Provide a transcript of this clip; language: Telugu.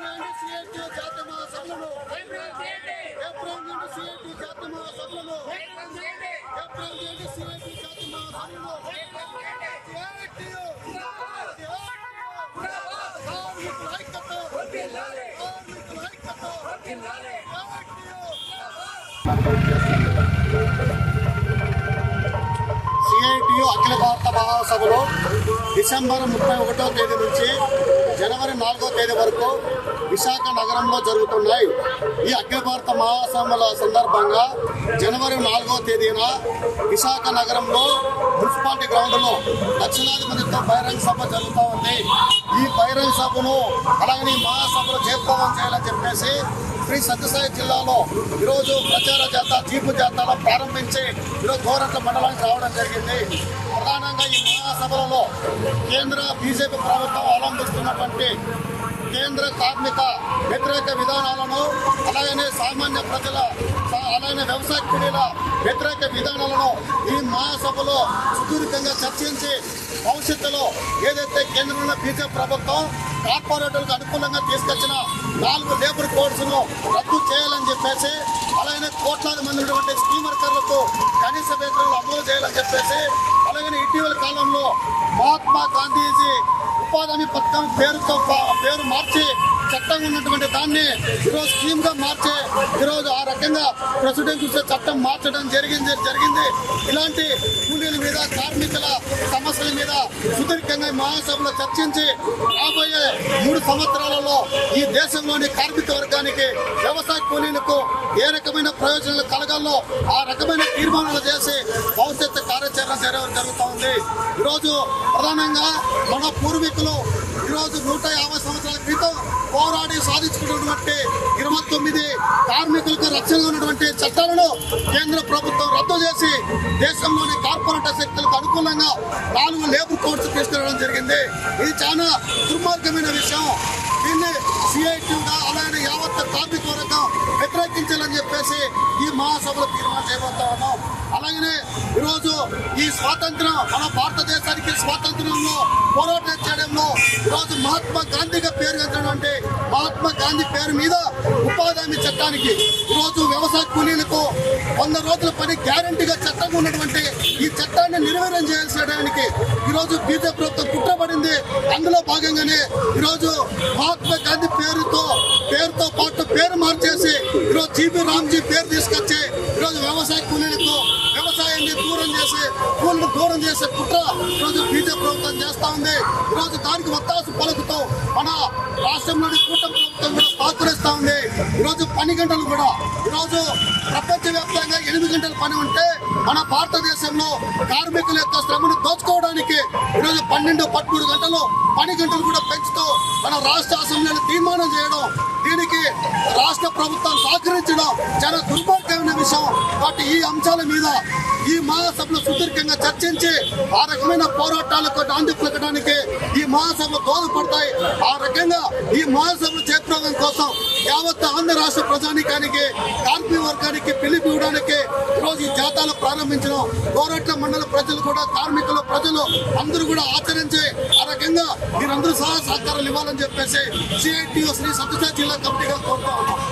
నుండి సిఐటి జాతీయ మహాసభలను ఏప్రిల్ నుండి సిఐటి జాతీయ మహాసభలను ఏప్రిల్ నుండి సిఐటి జాతీయ మహాసభలను కార్మికుల ఐక్యత కార్మికుల ఐక్యత సిఐటియు అఖిల భారత మహాసభలో డిసెంబర్ ముప్పై ఒకటో తేదీ నుంచి జనవరి నాలుగో తేదీ వరకు విశాఖ నగరంలో జరుగుతున్నాయి. ఈ అఖిల భారత మహాసభల సందర్భంగా జనవరి నాలుగో తేదీన విశాఖ నగరంలో మున్సిపాలిటీ గ్రౌండ్లో లక్షలాది మందితో బహిరంగ సభ జరుగుతూ ఉంది. ఈ బహిరంగ సభను అలాగే మహాసభలో మహాసభను జయప్రదం చేయాలని చెప్పేసి శ్రీ సత్యసాయి జిల్లాలో ఈరోజు ప్రచార జాత జీపు జాతర ప్రారంభించి ఈరోజు గోరంట్ల మండలానికి రావడం జరిగింది. ప్రధానంగా ఈ మహాసభలలో కేంద్ర బీజేపీ ప్రభుత్వం అవలంబిస్తున్నటువంటి కేంద్ర కార్మిక వ్యతిరేక విధానాలను అలాగనే సామాన్య ప్రజల అలాగే వ్యవసాయ కూలీల వ్యతిరేక విధానాలను ఈ మహాసభలో సుదీర్ఘంగా చర్చించి భవిష్యత్తులో ఏదైతే కేంద్రంలో బీజేపీ ప్రభుత్వం కార్పొరేటర్లకు అనుకూలంగా తీసుకొచ్చిన నాలుగు లేబర్ కోడ్స్ను రద్దు చేయాలని చెప్పేసి అలాగే కోట్లాది మంది ఉన్నటువంటి స్కీమర్కర్లకు కనీస వేతనాలు అమలు చేయాలని చెప్పేసి ఇటీవల కాలంలో మహాత్మా గాంధీజీ ఉపాధి హామీ పథకం పేరుతో పేరు మార్చి చట్టం ఉన్నటువంటి దాన్ని ఈరోజు స్కీమ్గా మార్చి ఈరోజు ఆ రకంగా ప్రెసిడెంట్ చూసే చట్టం మార్చడం జరిగింది జరిగింది. ఇలాంటి కూలీల మీద కార్మికుల సమస్యల మీద సుదీర్ఘంగా మహాసభలో చర్చించి రాబోయే మూడు సంవత్సరాలలో ఈ దేశంలోని కార్మిక వర్గానికి వ్యవసాయ కూలీలకు ఏ రకమైన ప్రయోజనాలు కలగాలో ఆ రకమైన తీర్మానాలు చేసి జరుగుతూ ఉంది ఈరోజు ప్రధానంగా మన పూర్వీకులు ఈరోజు నూట యాభై సంవత్సరాల క్రితం పోరాడి సాధించుకున్నటువంటి ఇరవై తొమ్మిది కార్మికులకు రక్షణ ఉన్నటువంటి చట్టాలను కేంద్ర ప్రభుత్వం రద్దు చేసి దేశంలోని కార్పొరేట్ శక్తులకు అనుకూలంగా నాలుగు లేబర్ కోడ్స్ తీసుకురావడం జరిగింది. ఇది చాలా దుర్మార్గమైన విషయం. దీన్ని సిఐటీగా అలాగే యావత్ కార్మిక వర్గం వ్యతిరేకించాలని చెప్పేసి ఈ మహాసభలో అలాగనే ఈరోజు ఈ స్వాతంత్రం మన భారతదేశానికి స్వాతంత్రంలో పోరాటం చేయడంలో ఈరోజు మహాత్మా గాంధీగా పేరు అంటే మహాత్మా గాంధీ పేరు మీద ఉపాధి హామీ చట్టానికి ఈరోజు వ్యవసాయ కూలీలకు వంద రోజుల పని గ్యారంటీగా చట్టం ఉన్నటువంటి ఈ చట్టాన్ని నిర్వీర్యం చేయాల్సడానికి ఈరోజు బీజేపీ ప్రభుత్వం కుట్రపడింది. అందులో భాగంగానే ఈరోజు మహాత్మా గాంధీ పేరుతో పేరుతో పాటు పేరు మార్చేసి ఈరోజు జీబీ రామ్జీ పేరు తీసుకొచ్చి ఈరోజు వ్యవసాయ కూలీలకు చేసి కూలీని దూరం చేసే కుట్ర ఈరోజు బీజేపీ ప్రభుత్వం చేస్తా ఉంది. ఈరోజు దానికి వత్తాసు పలుకుతూ మన రాష్ట్రంలోని కూటమి ప్రభుత్వం కూడా సహకరిస్తా ఉంది. ఈరోజు పని గంటలు కూడా ఈరోజు ప్రపంచవ్యాప్తంగా ఎనిమిది గంటల పని ఉంటే మన భారతదేశంలో కార్మికుల యొక్క శ్రమను దోచుకోవడానికి ఈరోజు పన్నెండు పదమూడు గంటలు పని గంటలు కూడా పెంచుతూ మన రాష్ట్ర అసెంబ్లీని తీర్మానం చేయడం దీనికి రాష్ట్ర ప్రభుత్వం సహకరించడం చాలా దుర్భాగ్యమైన విషయం. కాబట్టి ఈ అంశాల మీద ఈ మహాసభలో సుదీర్ఘంగా చర్చించి ఆ రకమైన పోరాటాలకు నాంది పలకడానికి ఈ మహాసభలు దోహదపడతాయి. ఆ రకంగా ఈ మహాసభలు చేపట్టడం కోసం యావత్ ఆంధ్ర రాష్ట్ర ప్రజానికానికి కార్మిక వర్గానికి పిలుపు ఇవ్వడానికి ఈరోజు ఈ జాతాలు ప్రారంభించడం గోరట్ల మండల ప్రజలు కూడా కార్మికులు ప్రజలు అందరూ కూడా ఆచరించి ఆ రకంగా మీరందరూ సహా సహకారాలు ఇవ్వాలని చెప్పేసి సిఐటిఓ శ్రీ సత్యసాయి జిల్లా కమిటీగా కోరుతా